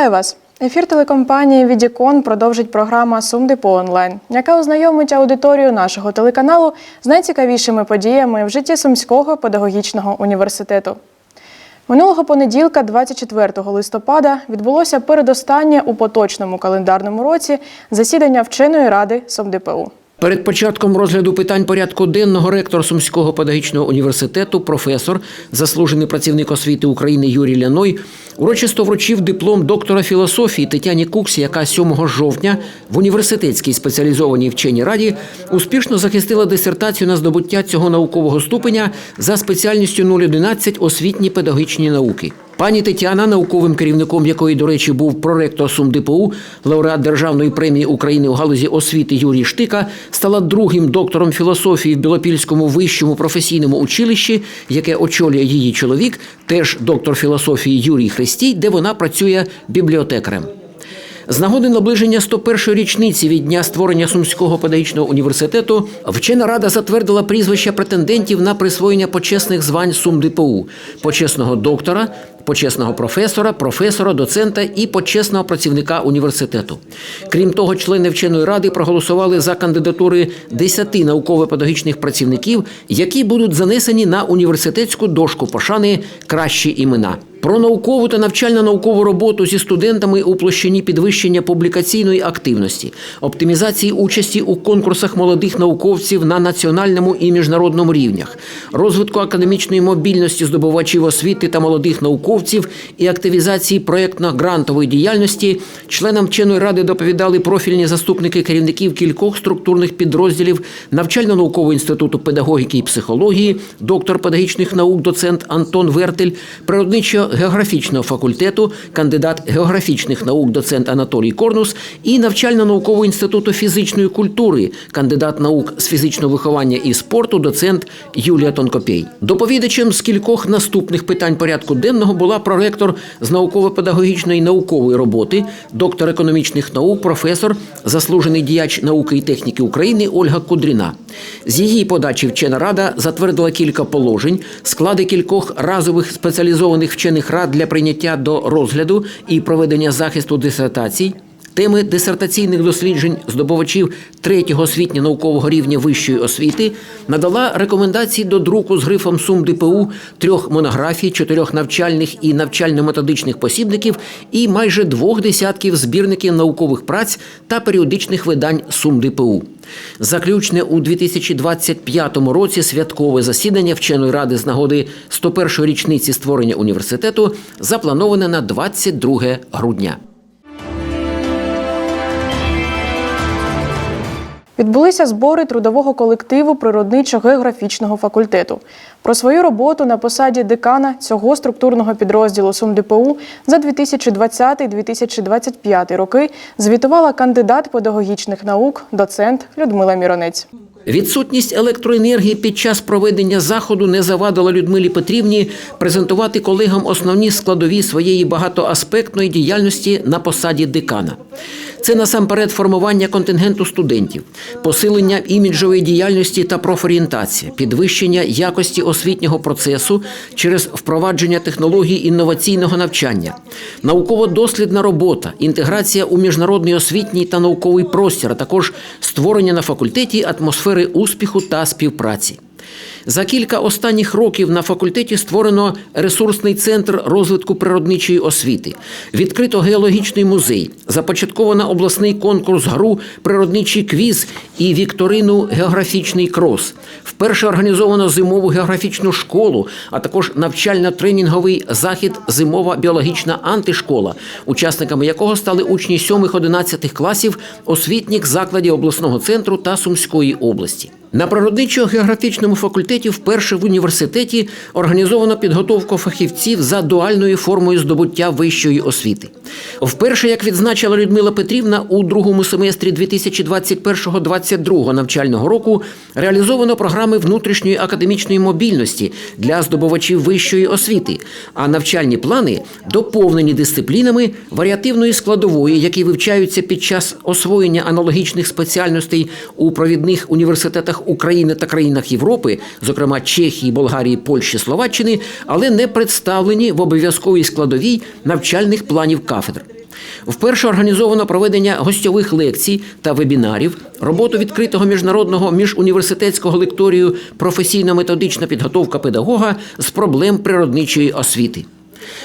Вітаю вас! Ефір телекомпанії Відікон продовжить програма Сумдепо онлайн, яка ознайомить аудиторію нашого телеканалу з найцікавішими подіями в житті Сумського педагогічного університету. Минулого понеділка, 24 листопада, відбулося передостаннє у поточному календарному році засідання вченої ради СумДПУ. Перед початком розгляду питань порядку денного ректор Сумського педагогічного університету, професор, заслужений працівник освіти України Юрій Ляной, урочисто вручив диплом доктора філософії Тетяні Куксі, яка 7 жовтня в університетській спеціалізованій вченій раді успішно захистила дисертацію на здобуття цього наукового ступеня за спеціальністю 011 освітні педагогічні науки. Пані Тетяна, науковим керівником якої, до речі, був проректор СумДПУ, лауреат Державної премії України у галузі освіти Юрій Штика, стала другим доктором філософії в Білопільському вищому професійному училищі, яке очолює її чоловік, теж доктор філософії Юрій Христій, де вона працює бібліотекарем. З нагоди наближення 101-ї річниці від дня створення Сумського педагогічного університету вчена рада затвердила прізвища претендентів на присвоєння почесних звань СумДПУ – почесного доктора, почесного професора, професора, доцента і почесного працівника університету. Крім того, члени вченої ради проголосували за кандидатури 10 науково-педагогічних працівників, які будуть занесені на університетську дошку пошани кращі імена. Про наукову та навчально-наукову роботу зі студентами у площині підвищення публікаційної активності, оптимізації участі у конкурсах молодих науковців на національному і міжнародному рівнях, розвитку академічної мобільності здобувачів освіти та молодих науковців і активізації проєктно-грантової діяльності членам вченої ради доповідали профільні заступники керівників кількох структурних підрозділів навчально-наукового інституту педагогіки і психології, доктор педагогічних наук, доцент Антон Вертель, природничо географічного факультету, кандидат географічних наук, доцент Анатолій Корнус і навчально-наукового інституту фізичної культури, кандидат наук з фізичного виховання і спорту, доцент Юлія Тонкопєй. Доповідачем з кількох наступних питань порядку денного була проректор з науково-педагогічної наукової роботи, доктор економічних наук, професор, заслужений діяч науки і техніки України Ольга Кудріна. З її подачі вчена рада затвердила кілька положень, склади кількох разових спеціалізованих вчених рад для прийняття до розгляду і проведення захисту дисертацій. Теми дисертаційних досліджень здобувачів третього освітньо-наукового рівня вищої освіти надала рекомендації до друку з грифом Сум ДПУ трьох монографій, чотирьох навчальних і навчально-методичних посібників і майже двох десятків збірників наукових праць та періодичних видань Сум ДПУ. Заключне у 2025 році святкове засідання вченої ради з нагоди 101-ї річниці створення університету заплановане на 22 грудня. Відбулися збори трудового колективу природничо-географічного факультету. Про свою роботу на посаді декана цього структурного підрозділу СумДПУ за 2020-2025 роки звітувала кандидат педагогічних наук, доцент Людмила Міронець. Відсутність електроенергії під час проведення заходу не завадила Людмилі Петрівні презентувати колегам основні складові своєї багатоаспектної діяльності на посаді декана. Це насамперед формування контингенту студентів, посилення іміджової діяльності та профорієнтація, підвищення якості освітнього процесу через впровадження технологій інноваційного навчання, науково-дослідна робота, інтеграція у міжнародний освітній та науковий простір, а також створення на факультеті атмосфери успіху та співпраці. За кілька останніх років на факультеті створено ресурсний центр розвитку природничої освіти, відкрито геологічний музей, започатковано обласний конкурс гру Природничий квіз і вікторину Географічний крос. Вперше організовано зимову географічну школу, а також навчально-тренінговий захід Зимова біологічна антишкола, учасниками якого стали учні 7-11 класів освітніх закладів обласного центру та Сумської області. На природничо-географічному факультеті вперше в університеті організовано підготовку фахівців за дуальною формою здобуття вищої освіти. Вперше, як відзначила Людмила Петрівна, у другому семестрі 2021-2022 навчального року реалізовано програми внутрішньої академічної мобільності для здобувачів вищої освіти, а навчальні плани доповнені дисциплінами варіативної складової, які вивчаються під час освоєння аналогічних спеціальностей у провідних університетах країнах України та країнах Європи, зокрема Чехії, Болгарії, Польщі, Словаччини, але не представлені в обов'язковій складовій навчальних планів кафедр. Вперше організовано проведення гостьових лекцій та вебінарів, роботу відкритого міжнародного міжуніверситетського лекторію професійно-методична підготовка педагога з проблем природничої освіти.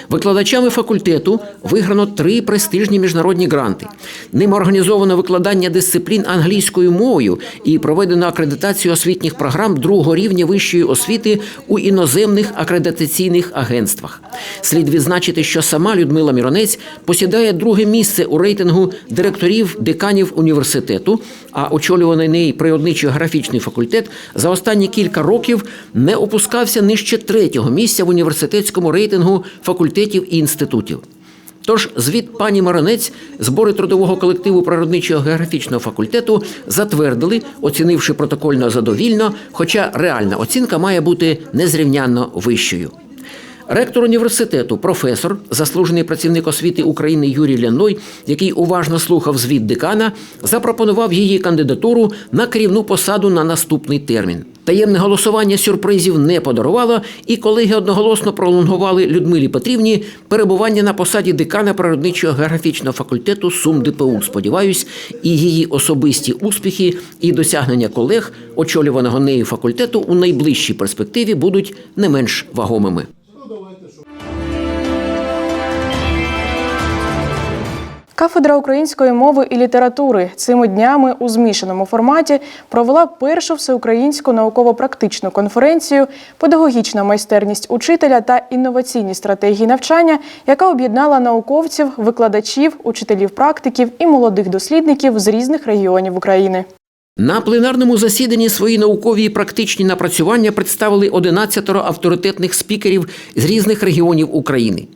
Викладачами факультету виграно три престижні міжнародні гранти. Ним організовано викладання дисциплін англійською мовою і проведено акредитацію освітніх програм другого рівня вищої освіти у іноземних акредитаційних агентствах. Слід відзначити, що сама Людмила Міронець посідає друге місце у рейтингу директорів деканів університету, а очолюваний неї природничо графічний факультет за останні кілька років не опускався нижче третього місця в університетському рейтингу факультетів і інститутів. Тож звіт пані Маронець збори трудового колективу природничого географічного факультету затвердили, оцінивши протокольно задовільно, хоча реальна оцінка має бути незрівнянно вищою. Ректор університету, професор, заслужений працівник освіти України Юрій Ляной, який уважно слухав звіт декана, запропонував її кандидатуру на керівну посаду на наступний термін. Таємне голосування сюрпризів не подарувало, і колеги одноголосно пролонгували Людмилі Петрівні перебування на посаді декана природничого географічного факультету Сум ДПУ. Сподіваюсь, і її особисті успіхи і досягнення колег, очолюваного нею факультету, у найближчій перспективі будуть не менш вагомими. Кафедра української мови і літератури цими днями у змішаному форматі провела першу всеукраїнську науково-практичну конференцію Педагогічна майстерність учителя та інноваційні стратегії навчання, яка об'єднала науковців, викладачів, учителів практиків і молодих дослідників з різних регіонів України. На пленарному засіданні свої наукові і практичні напрацювання представили 11 авторитетних спікерів з різних регіонів України.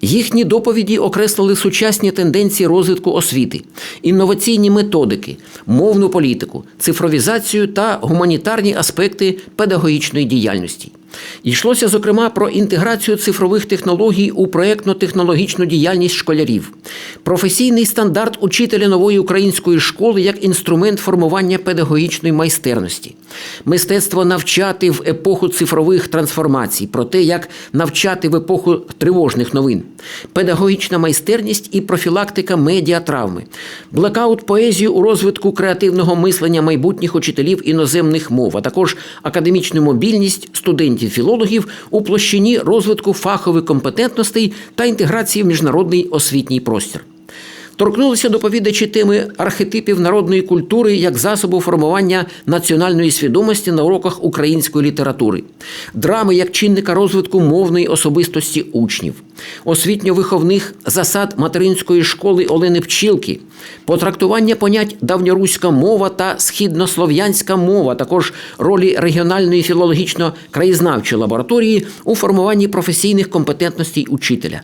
Їхні доповіді окреслили сучасні тенденції розвитку освіти, інноваційні методики, мовну політику, цифровізацію та гуманітарні аспекти педагогічної діяльності. Йшлося зокрема про інтеграцію цифрових технологій у проєктно-технологічну діяльність школярів, професійний стандарт учителя нової української школи як інструмент формування педагогічної майстерності, мистецтво навчати в епоху цифрових трансформацій, про те, як навчати в епоху тривожних новин, педагогічна майстерність і профілактика медіатравми, блекаут поезію у розвитку креативного мислення майбутніх учителів іноземних мов, а також академічну мобільність студентів філологів у площині розвитку фахових компетентностей та інтеграції в міжнародний освітній простір. Торкнулися доповідачі теми архетипів народної культури як засобу формування національної свідомості на уроках української літератури, драми як чинника розвитку мовної особистості учнів, освітньо-виховних засад материнської школи Олени Пчілки, потрактування понять давньоруська мова та східнослов'янська мова, також ролі регіональної філологічно-краєзнавчої лабораторії у формуванні професійних компетентностей учителя.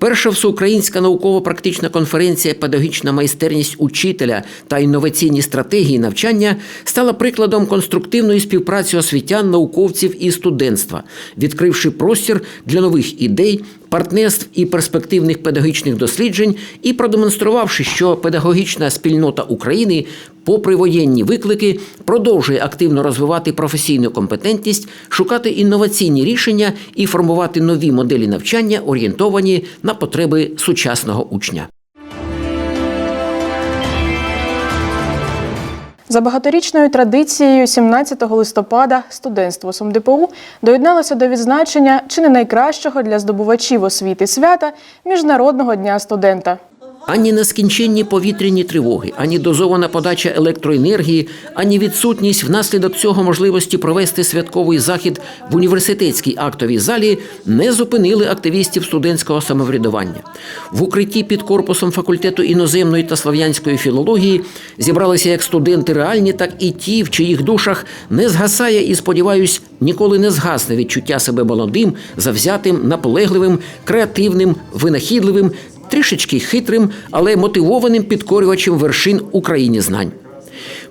Перша всеукраїнська науково-практична конференція Педагогічна майстерність учителя та інноваційні стратегії навчання стала прикладом конструктивної співпраці освітян, науковців і студентства, відкривши простір для нових ідей, партнерств і перспективних педагогічних досліджень, і продемонструвавши, що педагогічна спільнота України, попри воєнні виклики, продовжує активно розвивати професійну компетентність, шукати інноваційні рішення і формувати нові моделі навчання, орієнтовані на потреби сучасного учня. За багаторічною традицією, 17 листопада студентство СумДПУ доєдналося до відзначення чи не найкращого для здобувачів освіти свята Міжнародного дня студента. Ані нескінченні повітряні тривоги, ані дозована подача електроенергії, ані відсутність внаслідок цього можливості провести святковий захід в університетській актовій залі не зупинили активістів студентського самоврядування. В укритті під корпусом факультету іноземної та слав'янської філології зібралися як студенти реальні, так і ті, в чиїх душах не згасає і, сподіваюсь, ніколи не згасне відчуття себе молодим, завзятим, наполегливим, креативним, винахідливим трішечки хитрим, але мотивованим підкорювачем вершин Україні знань.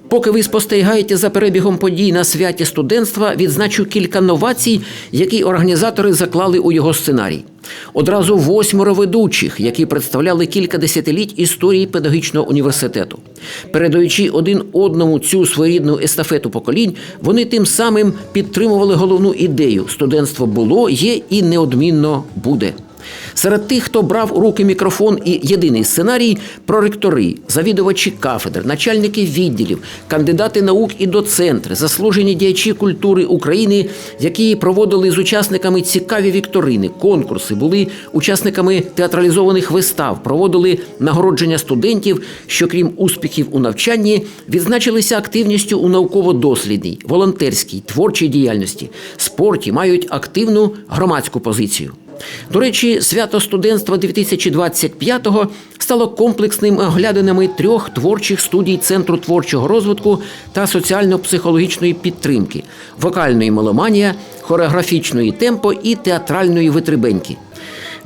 Поки ви спостерігаєте за перебігом подій на святі студентства, відзначу кілька новацій, які організатори заклали у його сценарій. Одразу восьмеро ведучих, які представляли кілька десятиліть історії педагогічного університету. Передаючи один одному цю своєрідну естафету поколінь, вони тим самим підтримували головну ідею: студентство було, є і неодмінно буде. Серед тих, хто брав у руки мікрофон і єдиний сценарій проректори, завідувачі кафедр, начальники відділів, кандидати наук і доцентри, заслужені діячі культури України, які проводили з учасниками цікаві вікторини, конкурси, були учасниками театралізованих вистав, проводили нагородження студентів, що крім успіхів у навчанні, відзначилися активністю у науково-дослідній, волонтерській, творчій діяльності, спорті, мають активну громадську позицію. До речі, свято студентства 2025-го стало комплексним оглядинами трьох творчих студій Центру творчого розвитку та соціально-психологічної підтримки: вокальної меломанія, хореографічної темпо і театральної витребеньки.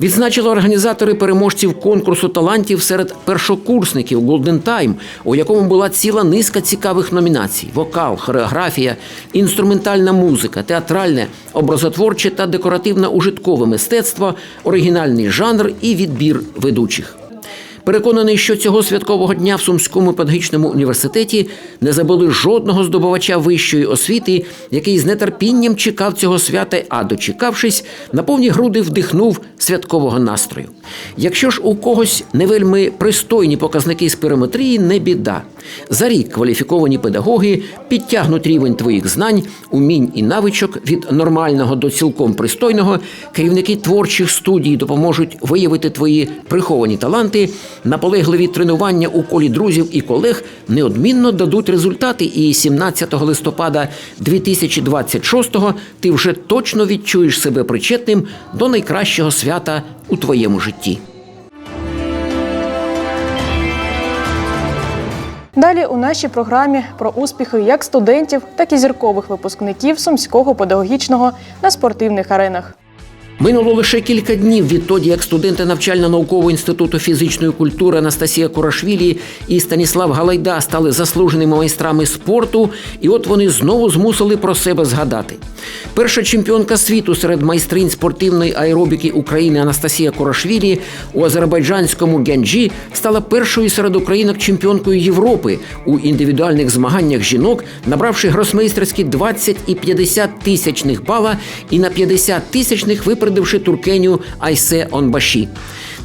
Відзначили організатори переможців конкурсу талантів серед першокурсників Golden Time, у якому була ціла низка цікавих номінацій: вокал, хореографія, інструментальна музика, театральне, образотворче та декоративно-ужиткове мистецтво, оригінальний жанр і відбір ведучих. Переконаний, що цього святкового дня в Сумському педагогічному університеті не забули жодного здобувача вищої освіти, який з нетерпінням чекав цього свята, а дочекавшись, на повні груди вдихнув святкового настрою. Якщо ж у когось не вельми пристойні показники з пирометрії, не біда. За рік кваліфіковані педагоги підтягнуть рівень твоїх знань, умінь і навичок від нормального до цілком пристойного. Керівники творчих студій допоможуть виявити твої приховані таланти. Наполегливі тренування у колі друзів і колег неодмінно дадуть результати. І 17 листопада 2026-го ти вже точно відчуєш себе причетним до найкращого свята у твоєму житті. Далі у нашій програмі про успіхи як студентів, так і зіркових випускників Сумського педагогічного на спортивних аренах. Минуло лише кілька днів відтоді, як студенти навчально-наукового інституту фізичної культури Анастасія Курашвілі і Станіслав Галайда стали заслуженими майстрами спорту, і от вони знову змусили про себе згадати. Перша чемпіонка світу серед майстринь спортивної аеробіки України Анастасія Курашвілі у азербайджанському Гянджі стала першою серед українок чемпіонкою Європи у індивідуальних змаганнях жінок, набравши гросмейстерські 20 і 50 тисячних бала і на 50 тисячних випередивши туркеню Айсе Онбаші.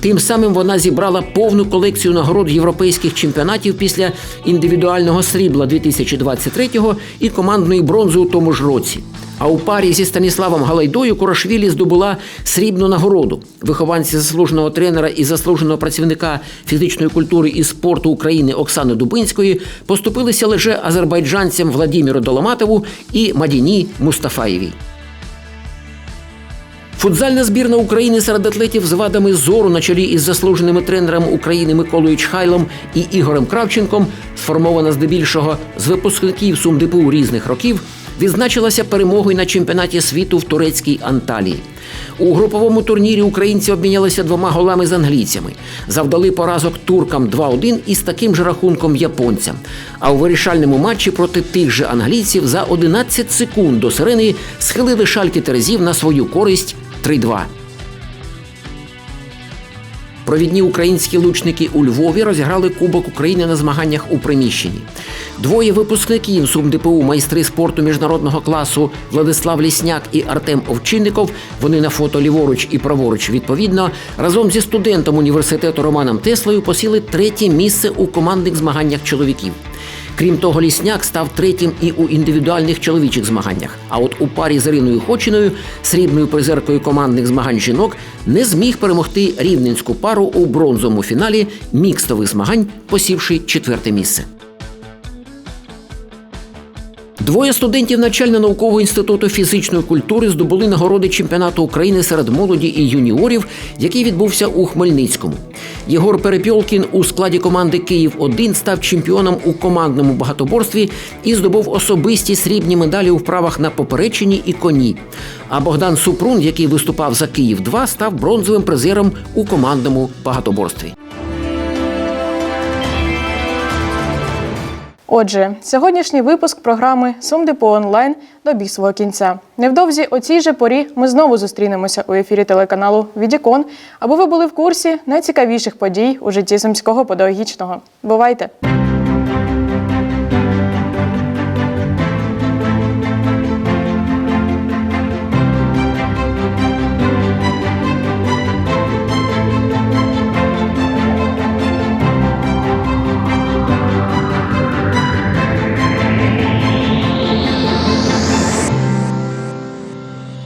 Тим самим вона зібрала повну колекцію нагород європейських чемпіонатів після індивідуального срібла 2023-го і командної бронзи у тому ж році. А у парі зі Станіславом Галайдою Курашвілі здобула срібну нагороду. Вихованці заслуженого тренера і заслуженого працівника фізичної культури і спорту України Оксани Дубинської поступилися лише азербайджанцям Владіміру Доломатову і Мадіні Мустафаєвій. Футзальна збірна України серед атлетів з вадами зору на чолі із заслуженими тренерами України Миколою Чхайлом і Ігорем Кравченком, сформована здебільшого з випускників СумДПУ різних років, відзначилася перемогою на чемпіонаті світу в турецькій Анталії. У груповому турнірі українці обмінялися двома голами з англійцями, завдали поразок туркам 2-1 із таким же рахунком японцям. А у вирішальному матчі проти тих же англійців за 11 секунд до сирени схилили шальки терезів на свою користь 3-2. Провідні українські лучники у Львові розіграли Кубок України на змаганнях у приміщенні. Двоє випускників СумДПУ майстри спорту міжнародного класу Владислав Лісняк і Артем Овчинников. Вони на фото ліворуч і праворуч відповідно разом зі студентом університету Романом Теслою посіли третє місце у командних змаганнях чоловіків. Крім того, лісняк став третім і у індивідуальних чоловічих змаганнях. А от у парі з Іриною Хочиною, срібною призеркою командних змагань жінок, не зміг перемогти рівненську пару у бронзовому фіналі мікстових змагань, посівши четверте місце. Двоє студентів навчально-наукового інституту фізичної культури здобули нагороди чемпіонату України серед молоді і юніорів, який відбувся у Хмельницькому. Єгор Перепьолкін у складі команди Київ 1 став чемпіоном у командному багатоборстві і здобув особисті срібні медалі у вправах на поперечині і коні. А Богдан Супрун, який виступав за Київ 2 став бронзовим призером у командному багатоборстві. Отже, сьогоднішній випуск програми Сумдепо онлайн добіг свого кінця. Невдовзі о цій же порі ми знову зустрінемося у ефірі телеканалу Відікон, аби ви були в курсі найцікавіших подій у житті сумського педагогічного. Бувайте!